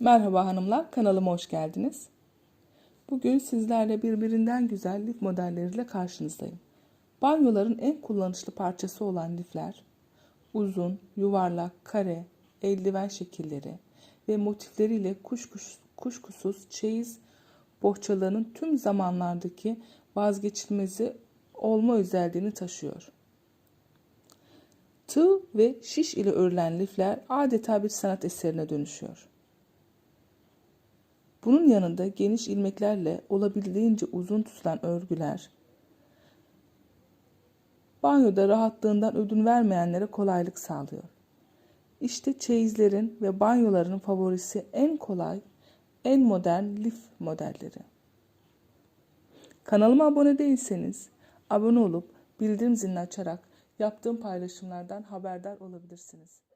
Merhaba hanımlar, kanalıma hoş geldiniz. Bugün sizlerle birbirinden güzel lif modelleriyle karşınızdayım. Banyoların en kullanışlı parçası olan lifler, uzun, yuvarlak, kare, eldiven şekilleri ve motifleriyle kuşkuş, kuşkusuz çeyiz bohçalarının tüm zamanlardaki vazgeçilmezi olma özelliğini taşıyor. Tığ ve şiş ile örülen lifler adeta bir sanat eserine dönüşüyor. Bunun yanında geniş ilmeklerle olabildiğince uzun tutulan örgüler, banyoda rahatlığından ödün vermeyenlere kolaylık sağlıyor. İşte çeyizlerin ve banyoların favorisi en kolay, en modern lif modelleri. Kanalıma abone değilseniz abone olup bildirim zilini açarak yaptığım paylaşımlardan haberdar olabilirsiniz.